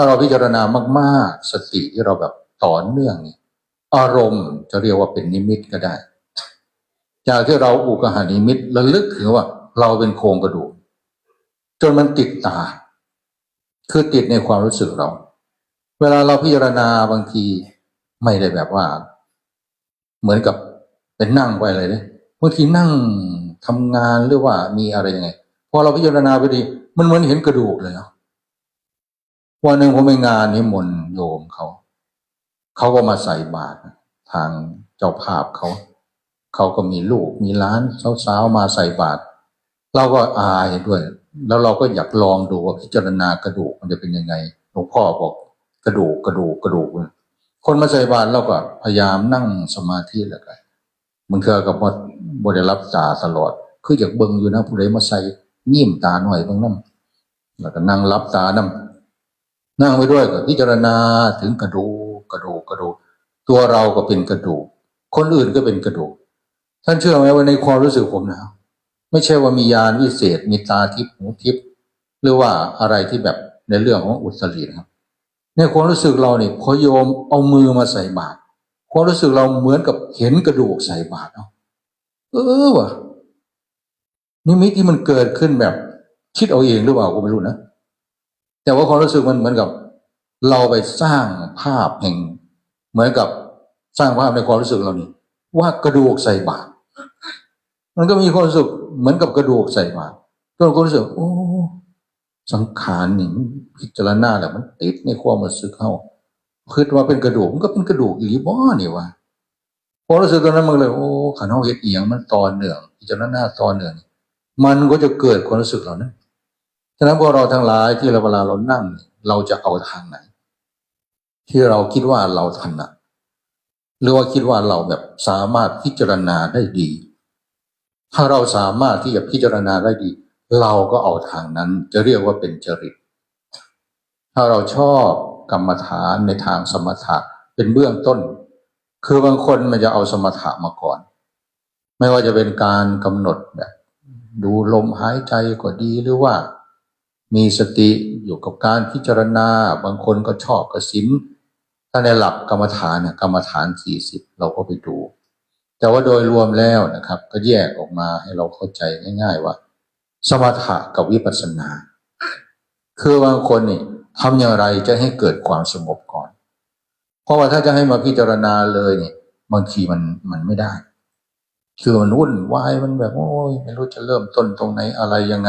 ถ้าเราพิจารณามากๆ สติที่เราแบบต่อเนื่องนี่อารมณ์จะเรียกว่าเป็นนิมิตก็ได้ จากที่เราอุกหานิมิตระลึกถึงว่า เราเป็นโครงกระดูกจนมันติดตา คือติดในความรู้สึกเรา เวลาเราพิจารณาบางทีไม่ได้แบบว่า เหมือนกับเป็นนั่งไปอะไรเลยบางทีนั่งทำงานหรือว่ามีอะไรยังไงพอเราพิจารณาไปดี มันเหมือนเห็นกระดูกเลยเนาะ วันหนึ่งผมไปงานนิมนต์โยมเขา เขาก็มาใส่บาตรทางเจ้าภาพเขา เขาก็มีลูกมีล้านสาวๆมาใส่บาตรเราก็อายด้วย แล้วเราก็อยากลองดูว่าพิจารณากระดูกมันจะเป็นยังไงหลวงพ่อบอกกระดูกกระดูกกระดูกคนมาใส่บาตรเราก็พยายามนั่งสมาธิแล้วกันมันคือกับว่าบริรับตาตลอด คืออยากเบิ่งอยู่นะผู้ใดมาใส่นิ่มตาหน่อยบางน้ำแล้วก็นั่งรับตาน้ำ นั่งไปด้วยก็พิจารณาถึงกระดูกกระดูกกระดูกตัวเราก็เป็นกระดูก คนอื่นก็เป็นกระดูก ท่านเชื่อไหมว่าในความรู้สึกผมนะไม่ใช่ว่ามียานวิเศษ มีตาทิพย์หูทิพย์หรือว่าอะไรที่แบบในเรื่องของอุตรินะครับ ในความรู้สึกเราเนี่ยพอโยมเอามือมาใส่บาตรความรู้สึกเราเหมือนกับเห็นกระดูกใส่บาตรเอาเออวะนิมิตที่มันเกิดขึ้นแบบ คิดเอาเองหรือเปล่าก็ไม่รู้นะ แต่ว่าความรู้สึกมันเหมือนกับ เราไปสร้างภาพแห่ง เหมือนกับสร้างภาพในความรู้สึกเรานี่ว่ากระดูกใส่บาตรมันก็มีความรู้สึกเหมือนกับกระดูกใส่บาตรก็เราก็รู้สึกโอ้สังขารนี่พิจารณาแล้วมันติดในความรู้สึกเข้าคิดว่าเป็นกระดูกมันก็เป็นกระดูกอีหลีบ่นี่วะพอรู้สึกตอนนั้นมันเลยโอ้ขันเฮาเฮ็ดเอียงมันตอนเหนื่องพิจารณาตอนเหนื่องมันก็จะเกิดความรู้สึกเหล่านั้น ฉะนั้นพวกเราทั้งหลายที่เราเวลาเรานั่ง เราจะเอาทางไหน ที่เราคิดว่าเราถนัดหรือว่าคิดว่าเราแบบสามารถพิจารณาได้ดี ถ้าเราสามารถที่จะพิจารณาได้ดี เราก็เอาทางนั้นจะเรียกว่าเป็นจริต ถ้าเราชอบกรรมฐานในทางสมถะเป็นเบื้องต้น คือบางคนมันจะเอาสมถะมาก่อน ไม่ว่าจะเป็นการกำหนดแบบ ดูลมหายใจก็ดีหรือว่า มีสติอยู่กับการพิจารณา บางคนก็ชอบกสินถ้าในหลักกรรมฐานเนี่ยกรรมฐานสี่สิบเราก็ไปดู แต่ว่าโดยรวมแล้วนะครับ ก็แยกออกมาให้เราเข้าใจง่าย ๆ ว่า สมถะกับวิปัสสนา คือบางคนนี่ทำอย่างไรจะให้เกิดความสงบก่อน เพราะว่าถ้าจะให้มาพิจารณาเลยเนี่ยบางทีมันมันไม่ได้ คือมันวุ่นวายมันแบบโอ้ยไม่รู้จะเริ่มต้นตรงไหนอะไรยังไง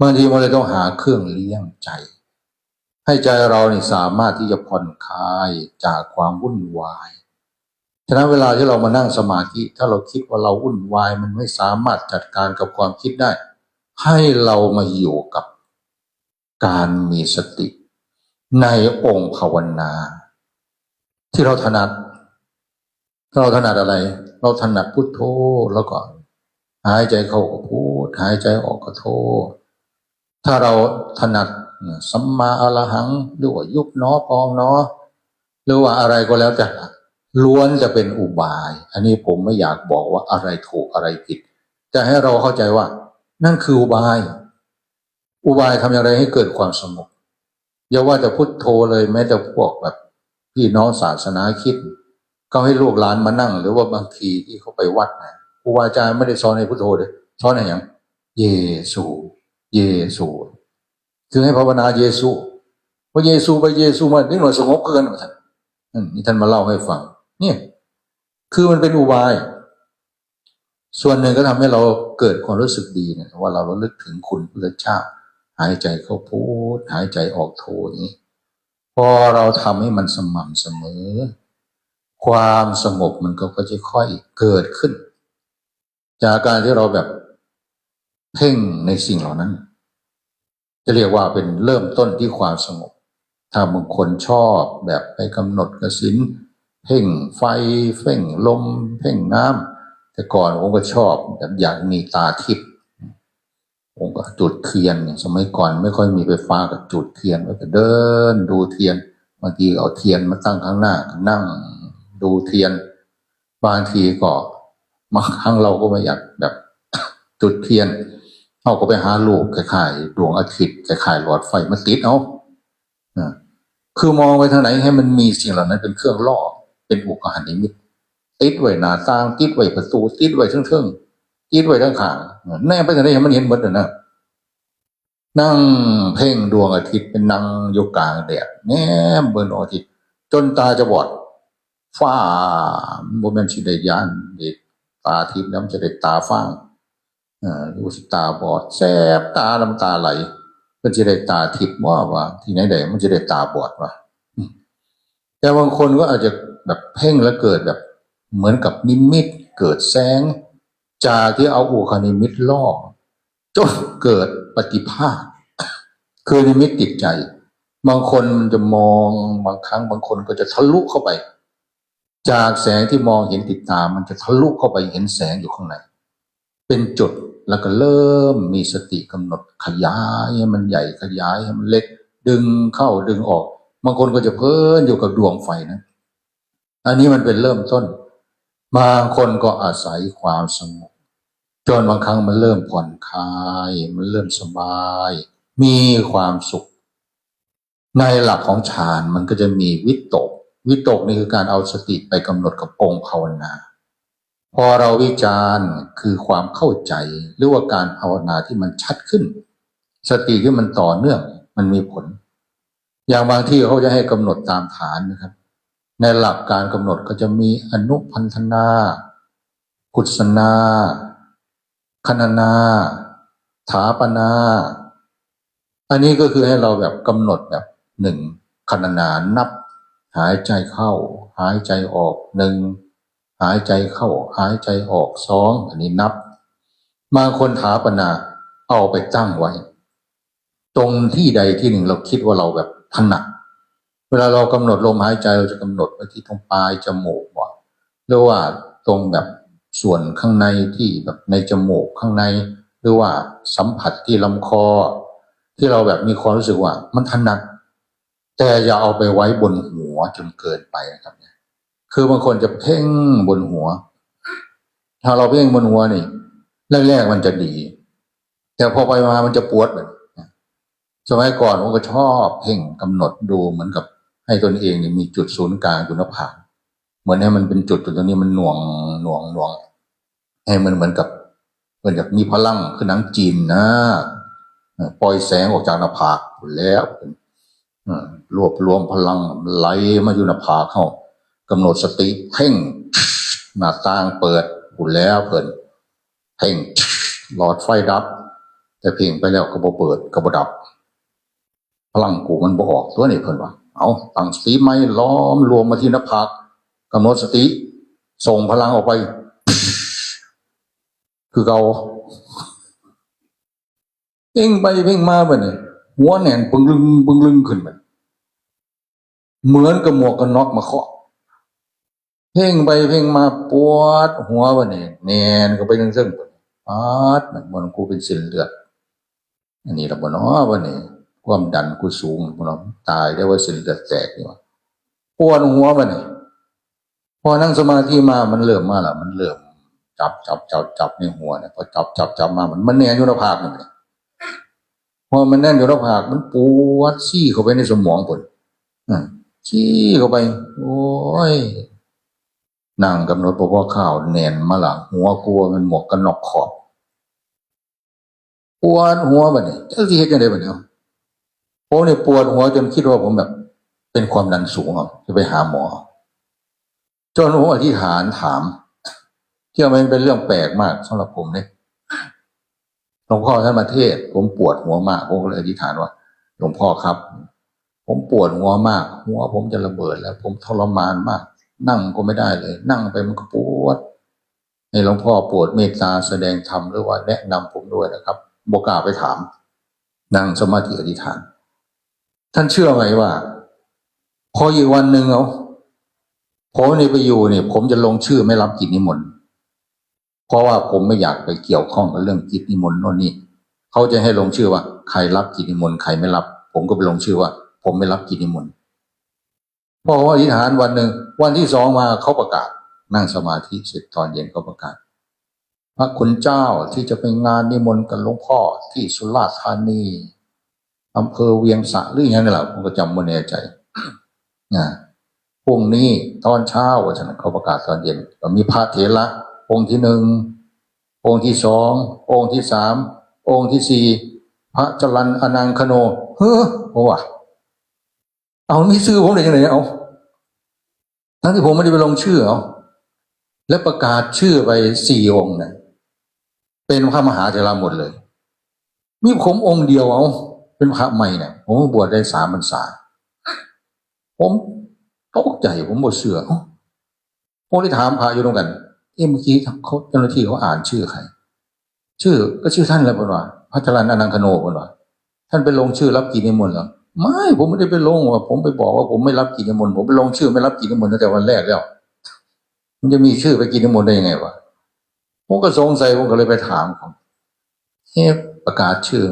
บางทีมันเลยต้องหาเครื่องเลี้ยงใจ ให้ใจเราเนี่ยสามารถที่จะผ่อนคลายจากความวุ่นวายฉะนั้นเวลาที่เรามานั่งสมาธิ ถ้าเราคิดว่าเราวุ่นวาย มันไม่สามารถจัดการกับความคิดได้ ให้เรามาอยู่กับการมีสติ ในองค์ภาวนา ที่เราถนัดเราถนัดอะไร เราถนัดพุทโธแล้วก็หายใจเข้าก็พูดหายใจออกก็โท ถ้าเราถนัดสัมมาอรหังหรือว่ายุบเนอพองเนอหรือว่าอะไรก็แล้วแต่ล้วนจะเป็นอุบาย อันนี้ผมไม่อยากบอกว่าอะไรถูกอะไรผิดจะให้เราเข้าใจว่า นั่นคืออุบาย อุบายทำอย่างไรให้เกิดความสงบอย่าว่าจะพุทโธเลยแม้แต่พวกแบบพี่น้องศาสนาคิดก็ให้ลูกหลานมานั่ง หรือว่าบางทีที่เขาไปวัดนะครูบาอาจารย์ไม่ได้สอนในพุทโธเลยสอนอะไรอย่างเยซู เยซู คือให้ภาวนาเยซูพอเยซูไปเยซูมานี่หน่อยสงบเกินท่านนี่ท่านมาเล่าให้ฟัง เนี่ย คือมันเป็นอุบาย ส่วนหนึ่งก็ทำให้เราเกิดความรู้สึกดีเนี่ยว่าเราระลึกถึงคุณพระเจ้าหายใจเข้าพูด หายใจออกโทนี้ พอเราทำให้มันสม่ำเสมอ ความสงบมันก็จะค่อยเกิดขึ้น จากการที่เราแบบ เพ่งในสิ่งเหล่านั้น จะเรียกว่าเป็นเริ่มต้นที่ความสงบ ถ้าบางคนชอบแบบไปกำหนดกสินเพ่งไฟเพ่งลม เพ่งน้ำแต่ก่อนผมก็ชอบแบบอยากมีตาทิพย์ผมก็จุดเทียนสมัยก่อนไม่ค่อยมีไฟฟ้าก็จุดเทียนก็เดินดูเทียนบางทีเอาเทียนมาตั้งข้างหน้านั่งดูเทียน บางทีก็บางครั้งเราก็ไม่อยากแบบจุดเทียน เขาก็ไปหาลูกคล้ายดวงอาทิตย์คล้ายหลอดไฟมาติดเอาะคือมองไปทางไหนให้มันมีสิ่งเหล่านั้นเป็นเครื่องล่อ เป็นอุกหานิมิตติดไว้หน้าต่างติดไว้ประตูติดไว้ทั้งเทิงติดไว้ทั้งขางแน่ไปทางไหนให้มันเห็นหมดเลยนะนั่งเพ่งดวงอาทิตย์เป็นนั่งยกกลางแดดแนมเบนดวงอาทิตย์ จนตาจะบอดฟ้าโมเมนต์สิดยานเด็กตาทิพย์แล้วจะได้ตาฟ้าง อ่าดูสตาบอดแสบตาน้ำตาไหลมันจะได้ตาทิพย์ว่าว่า ที่ไหนใดมันจะได้ตาบอดว่าแต่บางคนก็อาจจะแบบเพ่งแล้วเกิดแบบ เหมือนกับนิมิต เกิดแสงจาที่เอาอุคานิมิตล่อจนเกิดปฏิภาคคือนิมิตติดใจ บางคนมันจะมองบางครั้งบางคนก็จะทะลุเข้าไป จากแสงที่มองเห็นติดตา มันจะทะลุเข้าไปเห็นแสงอยู่ข้างใน เป็นจุดแล้วก็เริ่มมีสติกำหนดขยายให้มันใหญ่ขยายให้มันเล็ก ดึงเข้าดึงออกบางคนก็จะเพลินอยู่กับดวงไฟนะ อันนี้มันเป็นเริ่มต้นบางคนก็อาศัยความสงบจนบางครั้งมันเริ่มผ่อนคลาย มันเริ่มสบาย มีความสุข ในหลักของฌานมันก็จะมีวิตก วิตกนี่คือการเอาสติไปกำหนดกับองค์ภาวนา พอเราวิจารณ์คือความเข้าใจ หรือว่าการภาวนาที่มันชัดขึ้น สติที่มันต่อเนื่องมันมีผล อย่างบางที่เขาจะให้กำหนดตามฐานนะครับ ในหลักการกำหนดก็จะมีอนุพันธนา กุศนาคณนา ถาปนา อันนี้ก็คือให้เราแบบกำหนดแบบหนึ่งคณนานับ หายใจเข้า หายใจออกหนึ่ง หายใจเข้าหายใจออกสองอันนี้นับบาคนถาปนาเอาไปตั้งไว้ ตรงที่ใดที่หนึ่งเราคิดว่าเราแบบถนัดเวลาเรากำหนดลมหายใจเราจะกำหนดไว้ที่ตรงปลายจมูกว่าหรือว่าตรงแบบส่วนข้างในที่แบบในจมูกข้างใน หรือว่าสัมผัสที่ลำคอ ที่เราแบบมีความรู้สึกว่า มันถนัด แต่อย่าเอาไปไว้บนหัวจนเกินไปนะครับเนี่ย คือบางคนจะเพ่งบนหัว ถ้าเราเพ่งบนหัวนี่แรกๆมันจะดี แต่พอไปมามันจะปวดแบบสมัยก่อนผมก็ชอบเพ่งกำหนดดูเหมือนกับ ให้ตนเองนี่มีจุดศูนย์กลางอยู่หน้าผากเหมือนให้มันเป็นจุดจุดตรงนี้มันหน่วงหน่วงหน่วง ให้มันเหมือนกับเหมือนกับมีพลังคือหนังจีนนะปล่อยแสงออกจากหน้าผากแล้วรวบรวมพลังไหลมาอยู่หน้าผากเข้า กำหนดสติเพ่งหน้าต่างเปิดหุนแล้วเปิดเพ่งหลอดไฟดับ แต่เพ่งไปแล้วก็บ่เปิดก็บ่ดับ พลังกูมันบ่ออกตัวนี้เพิ่นว่าเอาตั้งสติไม่ล้อมรวมมาที่หน้าผากกำหนดสติ ส่งพลังออกไป คือเราเพ่งไปเพ่งมาไปเนี่ยหัวแหนนปึงลึงปึงลึงขึ้นไปเหมือนกับหมวกกันน็อกมาเคาะ เพ่งไปเพ่งมาปวดหัวไปเนี่ยแนนก็ไปทั้งซึ่งปาดมันมันกูเป็นเส้นเลือดอันนี้เราบ่เนาะวันนี้ความดันกูสูงบ่เนาะตายได้ว่าเส้นเลือดแตกนี่ว่าปวดหัวไปเนี่ยพอนั่งสมาธิมามันเริ่มมาล้วมันเริ่มจับจับจับจับในหัวเนี่ยพอจับจับจับมามันมันแน่นอยู่ในภาคนี่นเลยพอมันแน่นอยู่ในภาคมันปวดซี่เข้าไปในสมองผลอ่าซี่เข้าไป โอ้ย นั่งกำหนดพอข้าวแน่นมาละหัวกลัวมันหมวกกันนอกขอบปวดหัวบัดนี้จะสิเฮ็ดจังไดบัดนี้ผมเนี่ยปวดหัวจนคิดว่าผมแบบ เป็นความดันสูงอะจะไปหาหมอจนผมอธิษฐานถามเที่ยวมันเป็นเรื่องแปลกมากสำหรับผมเนี่ยหลวงพ่อท่านมาเทศ ผมปวดหัวมากผมก็เลยอธิษฐานว่าหลวงพ่อครับ ผมปวดหัวมาก หัวผมจะระเบิดแล้ว ผมทรมานมาก นั่งก็ไม่ได้เลย นั่งไปมันก็ปวดให้หลวงพ่อปวดเมตตาแสดงธรรมหรือว่าแนะนำผมด้วยนะครับบกล้าไปถาม นั่งสมาธิอธิษฐาน ท่านเชื่อไหมว่า พออีกวันหนึ่งเอาผมในไปอยู่เนี่ย ผมจะลงชื่อไม่รับกิจนิมนต์เพราะว่าผมไม่อยากไปเกี่ยวข้องกับเรื่องกิจนิมนต์โน่นนี่เขาจะให้ลงชื่อว่า ใครรับกิจนิมนต์ใครไม่รับ ผมก็ไปลงชื่อว่า ผมไม่รับกิจนิมนต์ พอผมอธิษฐานวันหนึ่ง วันที่สองมาเขาประกาศ นั่งสมาธิเสร็จตอนเย็นก็ประกาศ พระคุณเจ้าที่จะไปงานนิมนต์กับหลวงพ่อที่สุราษฎร์ธานีอำเภอเวียงสะหรืออย่างนี้แหละผมก็จำไม่แน่ใจนะพรุ่งนี้ตอนเช้าว่าฉันเขาประกาศตอนเย็นก็มีพระเถระองค์ที่หนึ่งองค์ที่สององค์ที่สามองค์ที่สี่พระจรันอนังคโน เฮ้อว่าเอาไม่ซื้อผมได้ยังไงเอา ทั้งที่ผมไม่ได้ไปลงชื่อเอาและประกาศชื่อไปสี่องค์นะเป็นพระมหาเถระหมดเลย มีผมองค์เดียวเอา เป็นพระใหม่เนี่ยผมบวชได้สามพรรษา ผมตกใจผมบ่เชื่อเอ้าผมได้ถามพระอยู่ตรงกัน เอ๊ะเมื่อกี้เขาเจ้าหน้าที่เขาอ่านชื่อใคร ชื่อก็ชื่อท่านอะไรปนว่าพระจรันอนังคโนปนว่า ท่านไปลงชื่อรับกิจนิมนต์เหรอ ไม่ผมไม่ได้ไปลงว่าผมไปบอกว่าผมไม่รับกิจนิมนต์ผมไปลงชื่อไม่รับกิจนิมนต์ตั้งแต่วันแรกแล้ว มันจะมีชื่อไปกิจนิมนต์ได้ยังไงวะผมก็สงสัยผมก็เลยไปถามเขาเอ๊ะประกาศชื่อ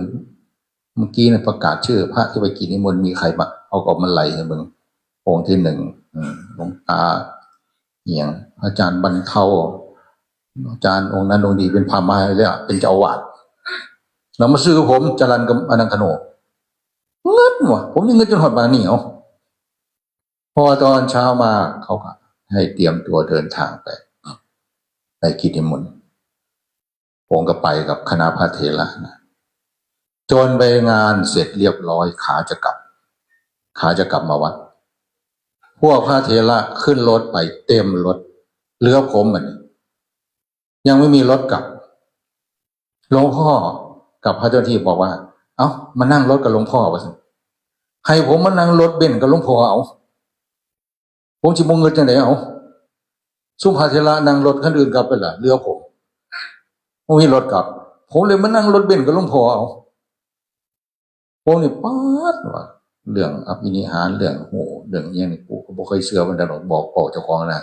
เมื่อกี้นี่ยประกาศชื่อ พระที่ไปกิจนิมนต์มีใครบ้างเอากอบมันไหลให้มึงองค์ที่หนึ่งหลวงตาเหียง อาจารย์บรรเทาอาจารย์องค์นั้นองค์ดีเป็นพามาเลยอะเป็นเจ้าอาวาดเรามาซื้อผมจรันกับอนังคโน เงินวะผมยังเงินจนหดมานี่เอพอตอนเช้ามาเขาก็ให้เตรียมตัวเดินทางไปไปกิจนิมนต์ผมก็ไปกับคณะพระเถระนะจนไปงานเสร็จเรียบร้อยขาจะกลับ ขาจะกลับมาวัด พวกพระเทระขึ้นรถไปเต็มรถเหลือผมเหมือนยังไม่มีรถกลับหลวงพ่อกับพระเจ้าที่บอกว่า เอ้ามานั่งรถกับหลวงพ่อวะสิให้ผมมานั่งรถเบนกับหลวงพ่อเอาผมจิมงเงินจังไหนเอาสุภาเทระนั่งรถคันอื่นกลับไปละเหลือผมไม่มีรถกลับ ผมเลยมานั่งรถเบนกับหลวงพ่อเอาผมนี่ป๊าดว่ะเรื่องอภินิหารเรื่องโหเรื่องเนี้ยนี่กูก็บ่เคยเชื่อมันแต่หรอกบอกบอกเจ้าของนะ